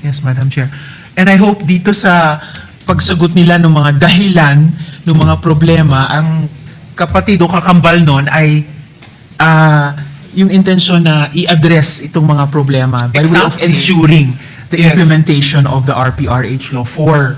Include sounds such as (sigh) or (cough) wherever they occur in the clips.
Yes, Madam Chair. And I hope dito sa pagsagot nila ng mga dahilan ng mga problema, ang kapatid o kakambal nun ay ah, yung intensyon na i-address itong mga problema by way of Exactly. ensuring the Yes. implementation of the RPRH law for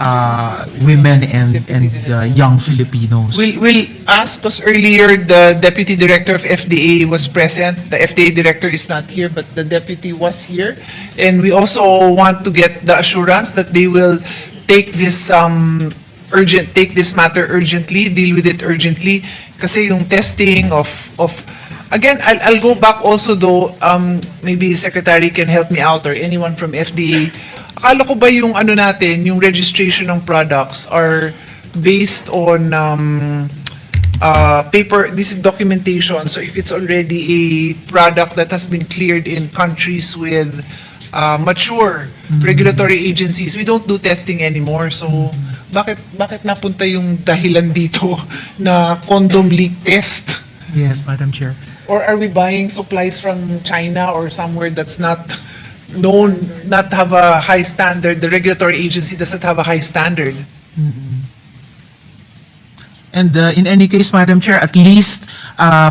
uh, women and, and uh, young Filipinos. We'll, we'll ask, because earlier the Deputy Director of FDA was present. The FDA Director is not here, but the Deputy was here. And we also want to get the assurance that they will take this um, urgent, take this matter urgently, deal with it urgently. Kasi yung testing of, of Again, I'll, I'll go back also though, um, maybe Secretary can help me out or anyone from FDA. Akala ko ba yung ano natin, yung registration ng products are based on um, uh, paper, this is documentation. So if it's already a product that has been cleared in countries with uh, mature regulatory agencies, we don't do testing anymore. So bakit bakit napunta yung dahilan dito (laughs) na condom leak test? yes, Madam Chair. Or are we buying supplies from China or somewhere that's not known, not have a high standard, the regulatory agency does not have a high standard? And uh, in any case, Madam Chair, at least uh,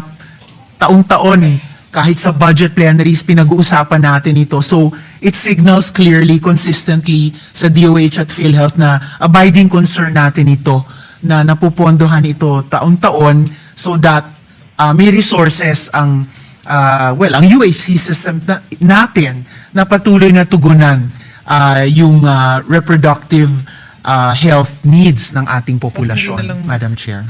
taon-taon, kahit sa budget plenaries, pinag-uusapan natin ito. So, it signals clearly, consistently sa DOH at PhilHealth na abiding concern natin ito, na napupondohan ito taon-taon so that uh, may resources ang, uh, well, ang UHC system na, natin na patuloy na tugunan uh, yung uh, reproductive uh, health needs ng ating populasyon, lang. Madam Chair.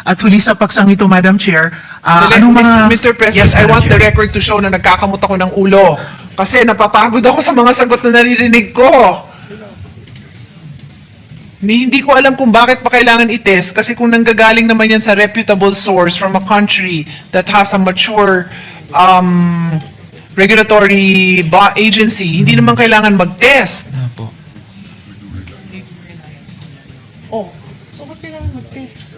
At huli sa paksang ito, Madam Chair, ah, Dali, anong mga... Mr. President, Yes, I want the Chair. record to show na nagkakamot ako ng ulo. Kasi napapagod ako sa mga sagot na naririnig ko. Ni hindi ko alam kung bakit pa kailangan itest kasi kung nanggagaling naman yan sa reputable source from a country that has a mature um, regulatory ba- agency, hindi naman kailangan mag-test. Oh, so ba't kailangan mag-test?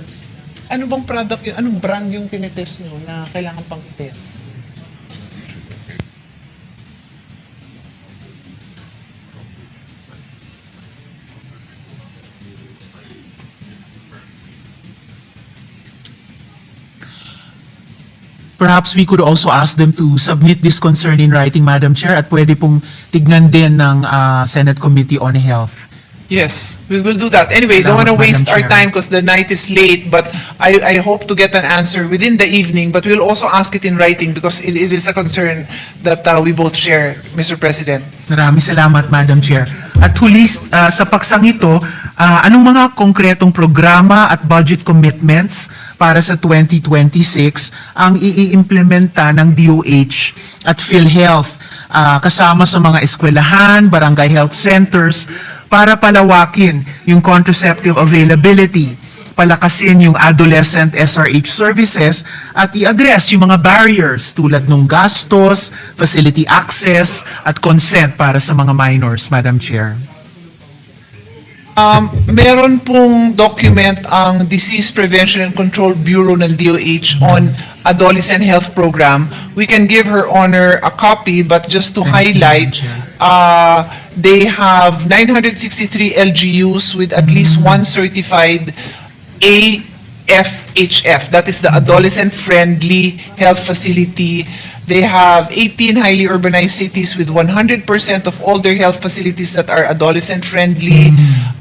Ano bang product yun? Anong brand yung tinetest nyo na kailangan pang test? Perhaps we could also ask them to submit this concern in writing, Madam Chair, at pwede pong tignan din ng ah, Senate Committee on Health. Yes, we will do that. Anyway, don't want to waste Madam our Chair. time because the night is late, but I, I hope to get an answer within the evening, but we'll also ask it in writing because it, it is a concern that uh, we both share, Mr. President. Maraming salamat, Madam Chair. At huli, ah, sa paksang ito, ah, anong mga konkretong programa at budget commitments para sa 2026 ang iiimplementa ng DOH at PhilHealth ah, kasama sa mga eskwelahan, barangay health centers para palawakin yung contraceptive availability, palakasin yung adolescent SRH services at i-address yung mga barriers tulad ng gastos, facility access at consent para sa mga minors, Madam Chair. Um, meron pong document ang Disease Prevention and Control Bureau ng DOH on adolescent health program. We can give her honor a copy, but just to highlight, uh, they have 963 LGUs with at least one certified AFHF, that is the Adolescent Friendly Health Facility. They have 18 highly urbanized cities with 100% of all their health facilities that are adolescent friendly,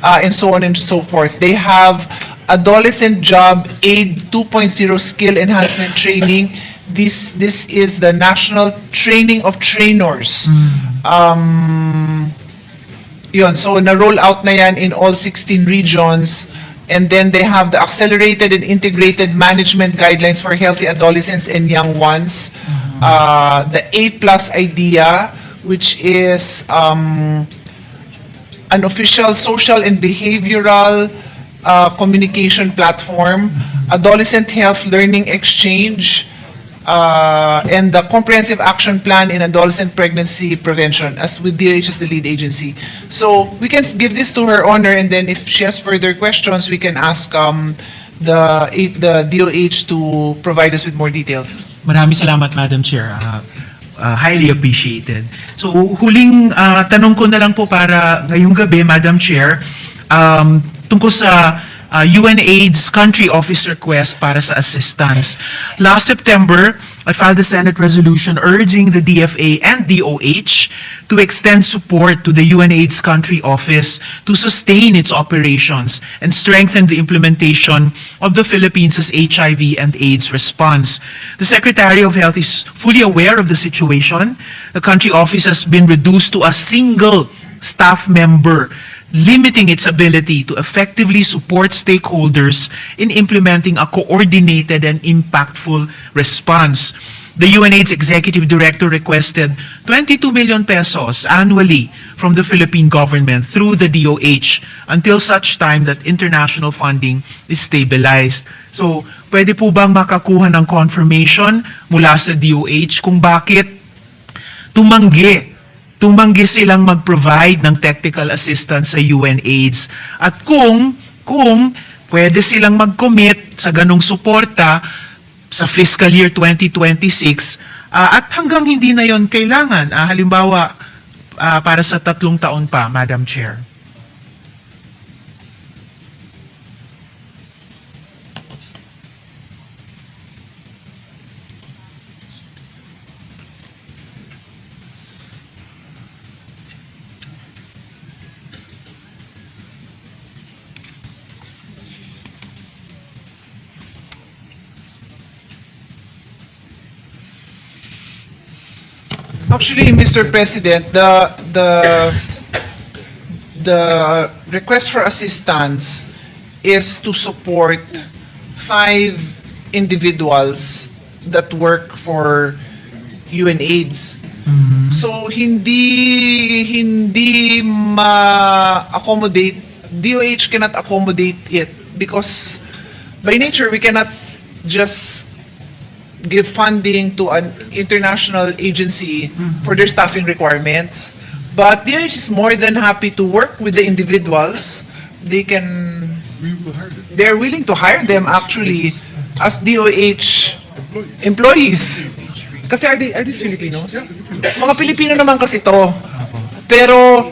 uh, and so on and so forth. They have Adolescent Job Aid 2.0 Skill Enhancement Training. This, this is the National Training of Trainers. Um, yun, so na-roll out na yan in all 16 regions. And then they have the accelerated and integrated management guidelines for healthy adolescents and young ones. Uh, the A plus idea, which is um, an official social and behavioral uh, communication platform, adolescent health learning exchange, uh, and the comprehensive action plan in adolescent pregnancy prevention as with DOH as the lead agency. So we can give this to her honor and then if she has further questions, we can ask um, the, the DOH to provide us with more details. Maraming salamat, Madam Chair. Uh, uh, highly appreciated. So, huling uh, tanong ko na lang po para ngayong gabi, Madam Chair, um, tungkol sa uh, UNAIDS country office request para sa assistance. Last September, I filed a Senate resolution urging the DFA and DOH to extend support to the UNAIDS country office to sustain its operations and strengthen the implementation of the Philippines' HIV and AIDS response. The Secretary of Health is fully aware of the situation. The country office has been reduced to a single staff member limiting its ability to effectively support stakeholders in implementing a coordinated and impactful response. The UNAIDS Executive Director requested 22 million pesos annually from the Philippine government through the DOH until such time that international funding is stabilized. So, pwede po bang makakuha ng confirmation mula sa DOH kung bakit tumanggi tumanggi silang mag-provide ng technical assistance sa UNAIDS. At kung, kung pwede silang mag-commit sa ganong suporta sa fiscal year 2026, ah, at hanggang hindi na yon kailangan, ah, halimbawa, ah, para sa tatlong taon pa, Madam Chair. Actually, Mr. President, the, the, the request for assistance is to support five individuals that work for UNAIDS. So, hindi, hindi ma-accommodate, DOH cannot accommodate it because by nature, we cannot just give funding to an international agency for their staffing requirements. But DOH is more than happy to work with the individuals. They can, they're willing to hire them actually as DOH employees. Kasi are, they, are these Filipinos? Mga Pilipino naman kasi to. Pero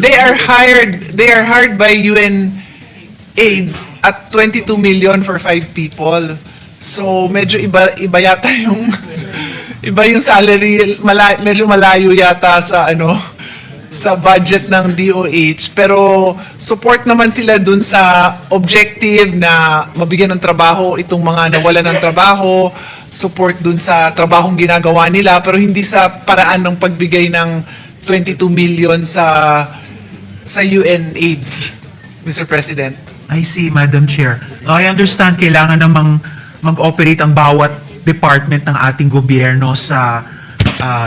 they are hired, they are hired by UN AIDS at 22 million for five people. So medyo iba iba yata yung iba yung salary mala, medyo malayo yata sa ano sa budget ng DOH pero support naman sila dun sa objective na mabigyan ng trabaho itong mga nawala ng trabaho support dun sa trabahong ginagawa nila pero hindi sa paraan ng pagbigay ng 22 million sa sa UN AIDS Mr. President I see, Madam Chair. I understand kailangan namang mag-operate ang bawat department ng ating gobyerno sa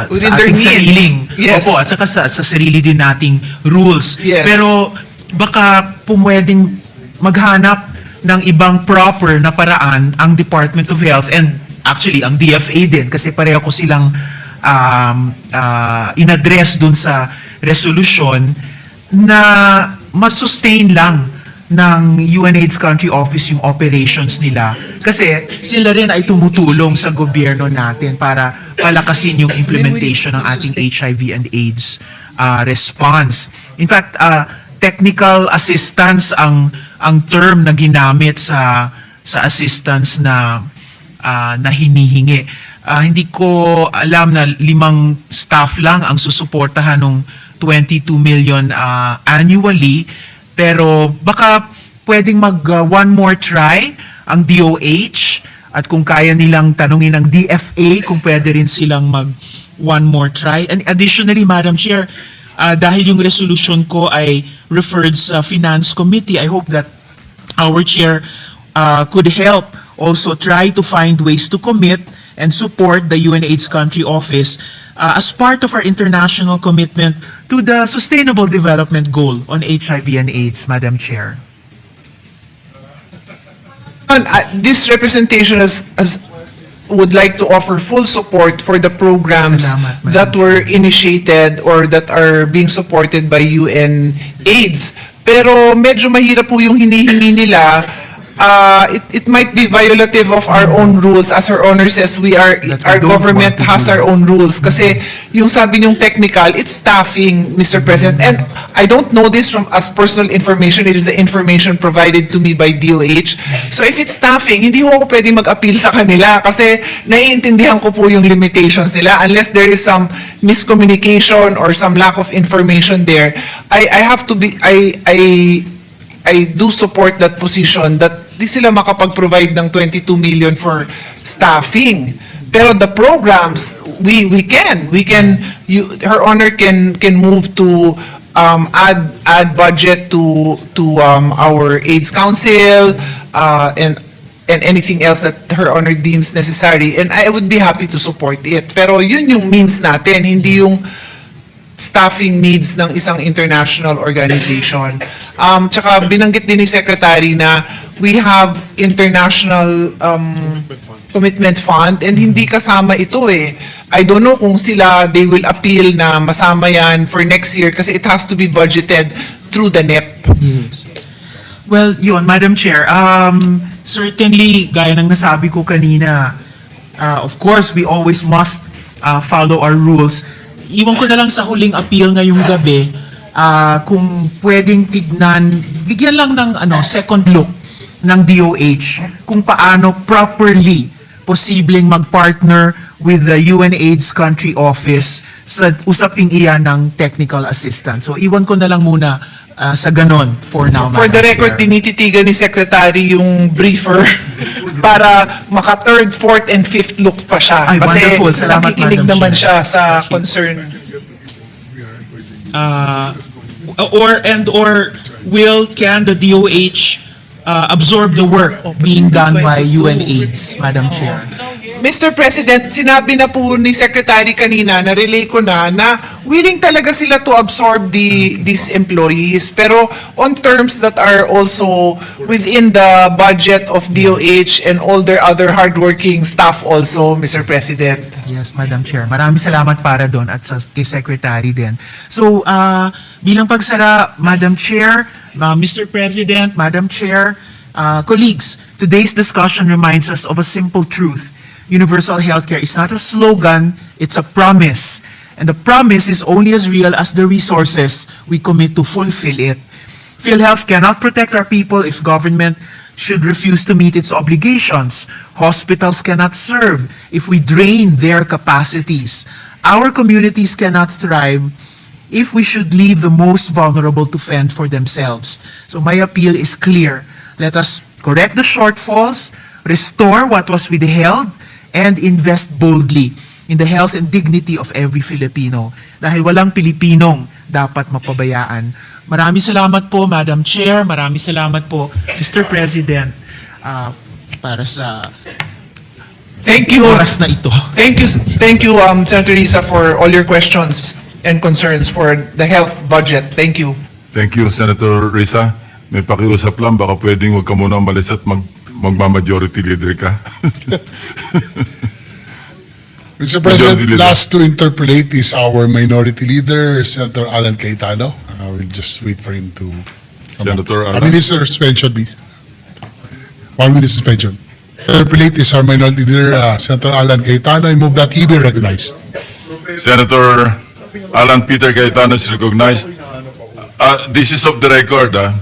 Within sa ating sariling Yes. Opo, at saka sa, sa sarili din nating rules. Yes. Pero baka pumwedeng maghanap ng ibang proper na paraan ang Department of Health and actually ang DFA din kasi pareho ko silang um, ah, in-address dun sa resolution na masustain lang ng UNAIDS country office yung operations nila. Kasi sila rin ay tumutulong sa gobyerno natin para palakasin yung implementation ng ating HIV and AIDS uh, response. In fact, uh, technical assistance ang ang term na ginamit sa sa assistance na uh, na hinihingi. Ah, hindi ko alam na limang staff lang ang susuportahan ng 22 million ah, annually pero baka pwedeng mag uh, one more try ang DOH at kung kaya nilang tanungin ang DFA kung pwede rin silang mag one more try. And additionally, Madam Chair, ah, dahil yung resolution ko ay referred sa Finance Committee, I hope that our chair uh, could help also try to find ways to commit and support the UNAIDS country office uh, as part of our international commitment to the Sustainable Development Goal on HIV and AIDS, Madam Chair. And, uh, this representation has, has would like to offer full support for the programs Salamat, that were initiated or that are being supported by UN AIDS. Pero medyo mahirap po yung hinihingi nila. Uh, it, it might be violative of our own rules. As Her Honor says, we are, That we our don't government to has do. our own rules. Kasi yung sabi niyong technical, it's staffing, Mr. President. And I don't know this from as personal information. It is the information provided to me by DOH. So if it's staffing, hindi ko ako pwede mag-appeal sa kanila kasi naiintindihan ko po yung limitations nila. Unless there is some miscommunication or some lack of information there, I, I have to be, I, I, I do support that position that di sila makapag-provide ng 22 million for staffing. Pero the programs, we we can. We can, you, Her Honor can can move to um, add add budget to to um, our AIDS Council uh, and and anything else that Her Honor deems necessary. And I would be happy to support it. Pero yun yung means natin, hindi yung staffing needs ng isang international organization. Um, tsaka binanggit din ni Secretary na we have international um, commitment fund and hindi kasama ito eh. I don't know kung sila, they will appeal na masama yan for next year kasi it has to be budgeted through the NEP. Well, yun, Madam Chair, um, certainly, gaya ng nasabi ko kanina, uh, of course, we always must uh, follow our rules. Iwan ko na lang sa huling appeal ngayong gabi, uh, kung pwedeng tignan, bigyan lang ng ano, second look ng DOH kung paano properly posibleng mag-partner with the UNAIDS country office sa usaping iyan ng technical assistance. So, iwan ko na lang muna uh, sa ganon for now. For the record, Chair. tinititigan ni Secretary yung briefer (laughs) para maka third, fourth, and fifth look pa siya. Ay, Kasi wonderful. Salamat, nakikinig Madam naman Chair. siya sa concern. uh, or and or will can the DOH uh, absorb the work being done by UNAIDS, Madam Chair? Mr. President, sinabi na po ni Secretary kanina, na-relay ko na, na willing talaga sila to absorb the, these employees. Pero on terms that are also within the budget of DOH and all their other hardworking staff also, Mr. President. Yes, Madam Chair. Maraming salamat para doon at sa kay Secretary din. So, uh, bilang pagsara, Madam Chair, uh, Mr. President, Madam Chair, uh, colleagues, today's discussion reminds us of a simple truth. Universal healthcare is not a slogan, it's a promise. And the promise is only as real as the resources we commit to fulfill it. PhilHealth cannot protect our people if government should refuse to meet its obligations. Hospitals cannot serve if we drain their capacities. Our communities cannot thrive if we should leave the most vulnerable to fend for themselves. So my appeal is clear. Let us correct the shortfalls, restore what was withheld, and invest boldly in the health and dignity of every Filipino. Dahil walang Pilipinong dapat mapabayaan. Maraming salamat po, Madam Chair. Maraming salamat po, Mr. President, ah, para sa Thank you. oras na ito. Thank you, thank you, um, Senator Risa, for all your questions and concerns for the health budget. Thank you. Thank you, Senator Risa. May pakiusap lang, baka pwedeng huwag ka muna umalis at mag, magma-majority leader ka. (laughs) Mr. President, Leader. last to interpolate is our minority leader, Senator Alan Cayetano. I will just wait for him to. come up. Senator One Alan. minute suspension, please. One minute suspension. Interpolate is our minority leader, uh, Senator Alan Cayetano. I move that he be recognized. Senator Alan Peter Cayetano is recognized. Uh, this is of the record, ah.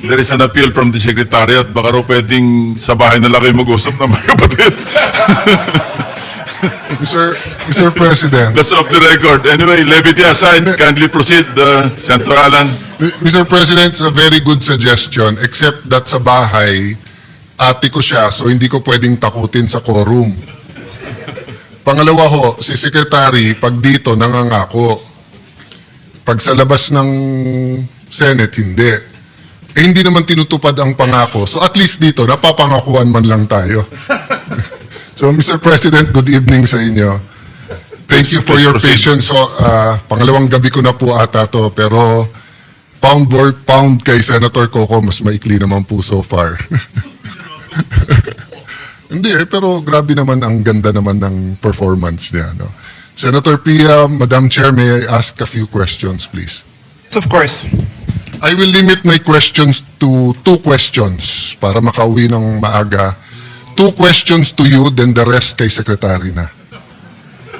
There is an appeal from the Secretariat. Baka raw pwedeng sa bahay na lang kayo mag-usap na mga kapatid. (laughs) Mr. Mr. President, That's off the record. Anyway, levity aside, kindly proceed, uh, Senator Alan. Mr. President, it's a very good suggestion, except that sa bahay, ate ko siya, so hindi ko pwedeng takutin sa quorum. Pangalawa ho, si Secretary, pag dito, nangangako. Pag sa labas ng Senate, hindi. Eh, hindi naman tinutupad ang pangako. So at least dito, napapangakuan man lang tayo. (laughs) so, Mr. President, good evening sa inyo. Thank you for your patience. So, ah, pangalawang gabi ko na po ata to, pero pound for pound kay Senator Coco, mas maikli naman po so far. (laughs) Hindi eh, pero grabe naman ang ganda naman ng performance niya. No? Senator Pia, Madam Chair, may I ask a few questions, please? Of course. I will limit my questions to two questions para makauwi ng maaga. Two questions to you, then the rest kay Secretary na.